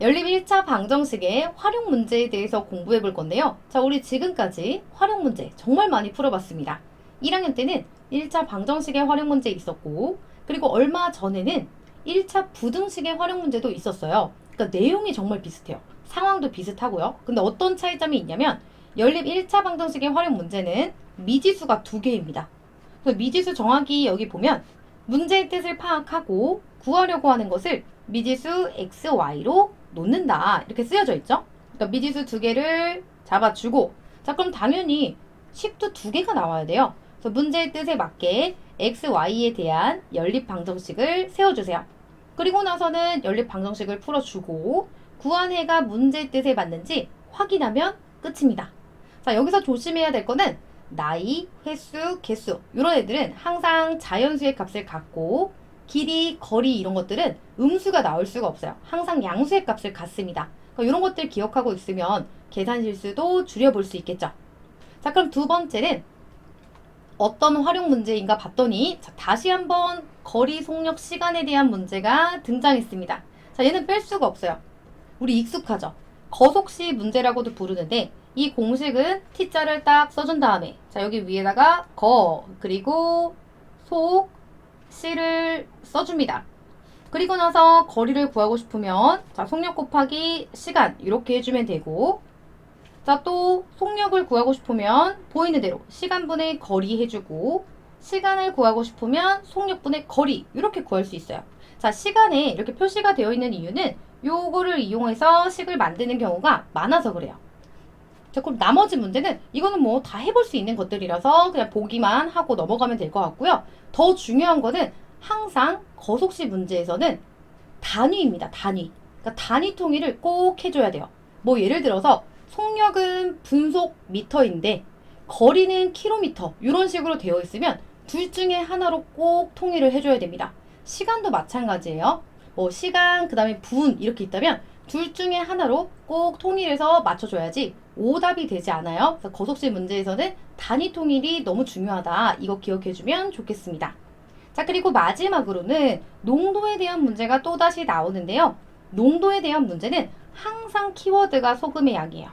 연립 1차 방정식의 활용 문제에 대해서 공부해 볼 건데요. 자, 우리 지금까지 활용 문제 정말 많이 풀어봤습니다. 1학년 때는 1차 방정식의 활용 문제 있었고, 그리고 얼마 전에는 1차 부등식의 활용 문제도 있었어요. 그러니까 내용이 정말 비슷해요. 상황도 비슷하고요. 근데 어떤 차이점이 있냐면, 연립 1차 방정식의 활용 문제는 미지수가 두 개입니다. 그래서 미지수 정하기 여기 보면 문제의 뜻을 파악하고 구하려고 하는 것을 미지수 x, y로 놓는다. 이렇게 쓰여져 있죠? 그러니까 미지수 두 개를 잡아주고 자 그럼 당연히 식도 두 개가 나와야 돼요. 그래서 문제의 뜻에 맞게 x, y에 대한 연립 방정식을 세워주세요. 그리고 나서는 연립 방정식을 풀어주고 구한 해가 문제의 뜻에 맞는지 확인하면 끝입니다. 자 여기서 조심해야 될 거는 나이, 횟수, 개수 이런 애들은 항상 자연수의 값을 갖고 길이, 거리 이런 것들은 음수가 나올 수가 없어요. 항상 양수의 값을 갖습니다. 그러니까 이런 것들 기억하고 있으면 계산 실수도 줄여볼 수 있겠죠. 자 그럼 두 번째는 어떤 활용 문제인가 봤더니 자, 다시 한번 거리, 속력, 시간에 대한 문제가 등장했습니다. 자 얘는 뺄 수가 없어요. 우리 익숙하죠. 거속시 문제라고도 부르는데 이 공식은 t자를 딱 써준 다음에 자 여기 위에다가 거 그리고 속 c를 써줍니다. 그리고 나서 거리를 구하고 싶으면 자 속력 곱하기 시간 이렇게 해주면 되고 자 또 속력을 구하고 싶으면 보이는 대로 시간분의 거리 해주고 시간을 구하고 싶으면 속력분의 거리 이렇게 구할 수 있어요. 자 시간에 이렇게 표시가 되어 있는 이유는 요거를 이용해서 식을 만드는 경우가 많아서 그래요. 자, 그럼 나머지 문제는 이거는 뭐 다 해볼 수 있는 것들이라서 그냥 보기만 하고 넘어가면 될 것 같고요. 더 중요한 거는 항상 거속시 문제에서는 단위입니다. 단위. 그러니까 단위 통일을 꼭 해줘야 돼요. 뭐 예를 들어서 속력은 분속 미터인데 거리는 킬로미터 이런 식으로 되어 있으면 둘 중에 하나로 꼭 통일을 해줘야 됩니다. 시간도 마찬가지예요. 뭐 시간 그 다음에 분 이렇게 있다면 둘 중에 하나로 꼭 통일해서 맞춰줘야지 오답이 되지 않아요. 그래서 거속시 문제에서는 단위 통일이 너무 중요하다. 이거 기억해주면 좋겠습니다. 자 그리고 마지막으로는 농도에 대한 문제가 또다시 나오는데요. 농도에 대한 문제는 항상 키워드가 소금의 양이에요.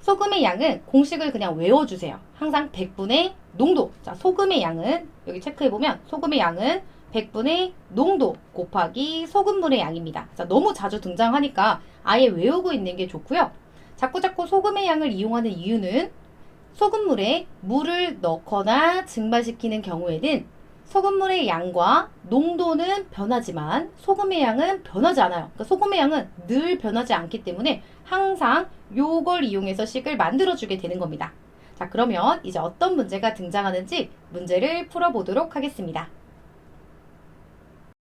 소금의 양은 공식을 그냥 외워주세요. 항상 100분의 농도. 자, 소금의 양은 여기 체크해보면 소금의 양은 100분의 농도 곱하기 소금물의 양입니다. 자, 너무 자주 등장하니까 아예 외우고 있는 게 좋고요. 자꾸자꾸 소금의 양을 이용하는 이유는 소금물에 물을 넣거나 증발시키는 경우에는 소금물의 양과 농도는 변하지만 소금의 양은 변하지 않아요. 그러니까 소금의 양은 늘 변하지 않기 때문에 항상 요걸 이용해서 식을 만들어주게 되는 겁니다. 자, 그러면 이제 어떤 문제가 등장하는지 문제를 풀어보도록 하겠습니다.